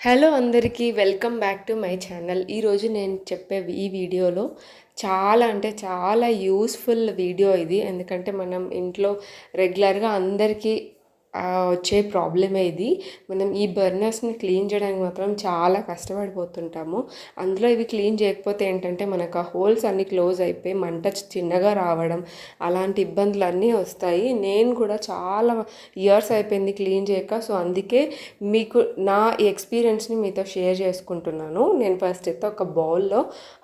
Hello అందరికీ welcome back to my channel. ఈరోజు నేను చెప్పే ఈ వీడియోలో చాలా అంటే చాలా యూస్ఫుల్ వీడియో ఇది. ఎందుకంటే మనం ఇంట్లో రెగ్యులర్గా అందరికీ వచ్చే ప్రాబ్లమే ఇది. మనం ఈ బర్నర్స్ని క్లీన్ చేయడానికి మాత్రం చాలా కష్టపడిపోతుంటాము. అందులో ఇవి క్లీన్ చేయకపోతే ఏంటంటే మనకు ఆ హోల్స్ అన్నీ క్లోజ్ అయిపోయి మంట చిన్నగా రావడం అలాంటి ఇబ్బందులు అన్నీ వస్తాయి. నేను కూడా చాలా ఇయర్స్ అయిపోయింది క్లీన్ చేయక సో అందుకే మీకు నా ఈ ఎక్స్పీరియన్స్ని మీతో షేర్ చేసుకుంటున్నాను. నేను ఫస్ట్ అయితే ఒక బౌల్లో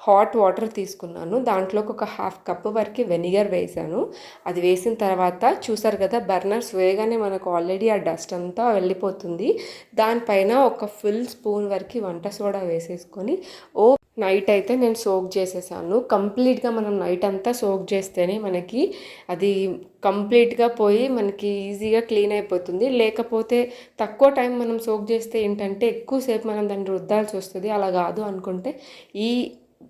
హాట్ వాటర్ తీసుకున్నాను. దాంట్లోకి ఒక హాఫ్ కప్ వరకు వెనిగర్ వేసాను అది వేసిన తర్వాత చూసారు కదా బర్నర్స్ వేయగానే మనకు ఆల్రెడీ ఆ డస్ట్ అంతా వెళ్ళిపోతుంది. దానిపైన ఒక ఫుల్ స్పూన్ వరకు వంట సోడా వేసేసుకొని ఓ నైట్ అయితే నేను సోక్ చేసేసాను. కంప్లీట్గా మనం నైట్ అంతా సోక్ చేస్తేనే మనకి అది కంప్లీట్గా పోయి మనకి ఈజీగా క్లీన్ అయిపోతుంది. లేకపోతే తక్కువ టైం మనం సోక్ చేస్తే ఏంటంటే ఎక్కువసేపు మనం దాన్ని రుద్దాల్సి వస్తుంది. అలా కాదు అనుకుంటే ఈ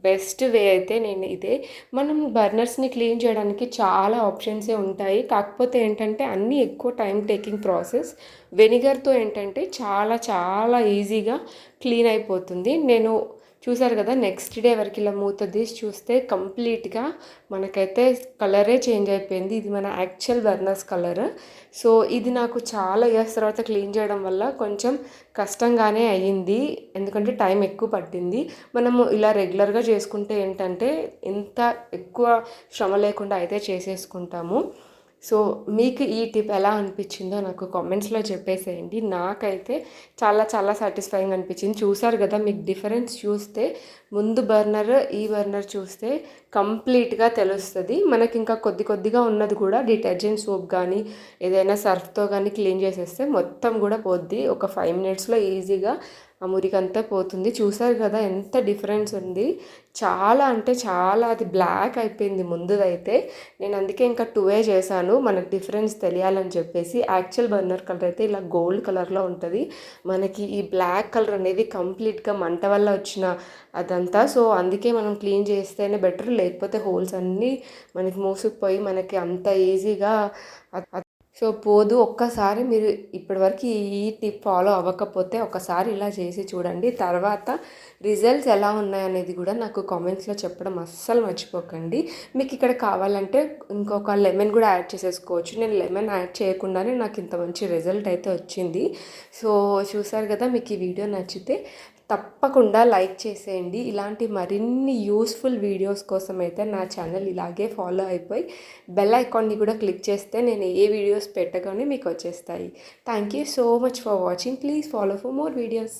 బెస్ట్ వే అయితే నేను ఇదే. మనం బర్నర్స్ని క్లీన్ చేయడానికి చాలా ఆప్షన్సే ఉంటాయి. కాకపోతే ఏంటంటే అన్నీ ఎక్కువ టైం టేకింగ్ ప్రాసెస్. వెనిగర్తో ఏంటంటే చాలా చాలా ఈజీగా క్లీన్ అయిపోతుంది. నేను చూసారు కదా నెక్స్ట్ డే వరకు ఇలా మూత తీసి చూస్తే కంప్లీట్గా మనకైతే కలరే చేంజ్ అయిపోయింది. ఇది మన యాక్చువల్ బర్నర్స్ కలర్ సో ఇది నాకు చాలా ఇయర్స్ తర్వాత క్లీన్ చేయడం వల్ల కొంచెం కష్టంగానే అయ్యింది. ఎందుకంటే టైం ఎక్కువ పట్టింది. మనము ఇలా రెగ్యులర్గా చేసుకుంటే ఏంటంటే ఇంత ఎక్కువ శ్రమ లేకుండా అయితే చేసేసుకుంటాము. సో మీకు ఈ టిప్ ఎలా అనిపించిందో నాకు కామెంట్స్లో చెప్పేసేయండి. నాకైతే చాలా చాలా సాటిస్ఫైయింగ్ అనిపించింది. చూసారు కదా మీకు డిఫరెన్స్ చూస్తే ముందు బర్నర్ ఈ బర్నర్ చూస్తే కంప్లీట్గా తెలుస్తుంది. మనకి ఇంకా కొద్ది కొద్దిగా ఉన్నది కూడా డిటర్జెంట్ సోప్ కానీ ఏదైనా సర్ఫ్తో కానీ క్లీన్ చేసేస్తే మొత్తం కూడా పోద్ది. ఒక ఫైవ్ మినిట్స్లో ఈజీగా ఆ మురికంతా పోతుంది. చూసారు కదా ఎంత డిఫరెన్స్ ఉంది. చాలా అంటే చాలా అది బ్లాక్ అయిపోయింది ముందుదైతే. నేను అందుకే ఇంకా టూవే చేశాను. మనకు డిఫరెన్స్ తెలియాలని చెప్పేసి యాక్చువల్ బర్నర్ కలర్ అయితే ఇలా గోల్డ్ కలర్లో ఉంటుంది. మనకి ఈ బ్లాక్ కలర్ అనేది కంప్లీట్గా మంట వల్ల వచ్చిన అదంతా. సో అందుకే మనం క్లీన్ చేస్తేనే బెటర్. లేకపోతే హోల్స్ అన్నీ మనకి మూసుకుపోయి మనకి అంత ఈజీగా సో పోదు ఒక్కసారి మీరు ఇప్పటివరకు ఈ టిప్ ఫాలో అవ్వకపోతే ఒకసారి ఇలా చేసి చూడండి. తర్వాత రిజల్ట్స్ ఎలా ఉన్నాయనేది కూడా నాకు కామెంట్స్లో చెప్పడం అస్సలు మర్చిపోకండి. మీకు ఇక్కడ కావాలంటే ఇంకొక లెమన్ కూడా యాడ్ చేసేసుకోవచ్చు. నేను లెమన్ యాడ్ చేయకుండానే నాకు ఇంత మంచి రిజల్ట్ అయితే వచ్చింది. సో చూసారు కదా మీకు ఈ వీడియో నచ్చితే తప్పకుండా లైక్ చేసేయండి. ఇలాంటి మరిన్ని యూస్ఫుల్ వీడియోస్ కోసం అయితే నా ఛానల్ ఇలాగే ఫాలో అయిపోయి బెల్ ఐకాన్ని కూడా క్లిక్ చేస్తే నేను ఏ వీడియోస్ పెట్టగానే మీకు వచ్చేస్తాయి. Thank you so much for watching. Please follow for more videos.